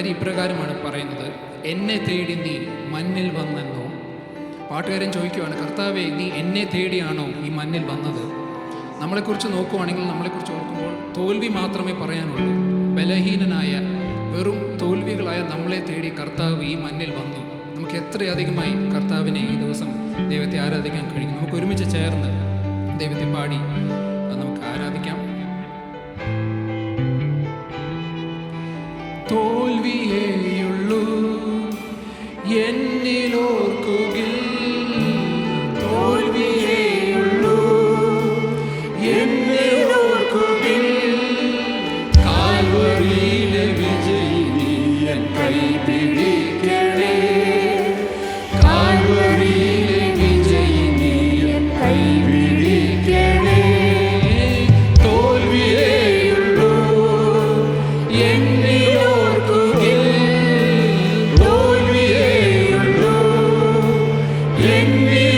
വരി ഇപ്രകാരമാണ് പറയുന്നത്. എന്നെ തേടി നീ മണ്ണിൽ വന്നെന്നോ? പാട്ടുകാരൻ ചോദിക്കുവാണ് കർത്താവെ നീ എന്നെ തേടിയാണോ ഈ മണ്ണിൽ വന്നത്? നമ്മളെക്കുറിച്ച് നോക്കുവാണെങ്കിൽ നമ്മളെക്കുറിച്ച് ഓർക്കുമ്പോൾ തോൽവി മാത്രമേ പറയാനുള്ളൂ. ബലഹീനനായ വെറും തോൽവികളായ നമ്മളെ തേടി കർത്താവ് ഈ മണ്ണിൽ വന്നു. നമുക്ക് എത്രയധികമായി കർത്താവിനെ ഈ ദിവസം ദൈവത്തെ ആരാധിക്കാൻ കഴിയും നമുക്ക് ഒരുമിച്ച് ചേർന്ന് ദൈവത്തെ പാടി നമുക്ക് ആരാധിക്കാം. എന്നിലോർക്കുകിൽ തോൽവിയേയുള്ളൂ. എന്നിലോർക്കുകിൽ കാൽവരിയിലെ വിജയിനി എൻ കൈപിടിക്കണേ എന്നിലോർക്കുകിൽ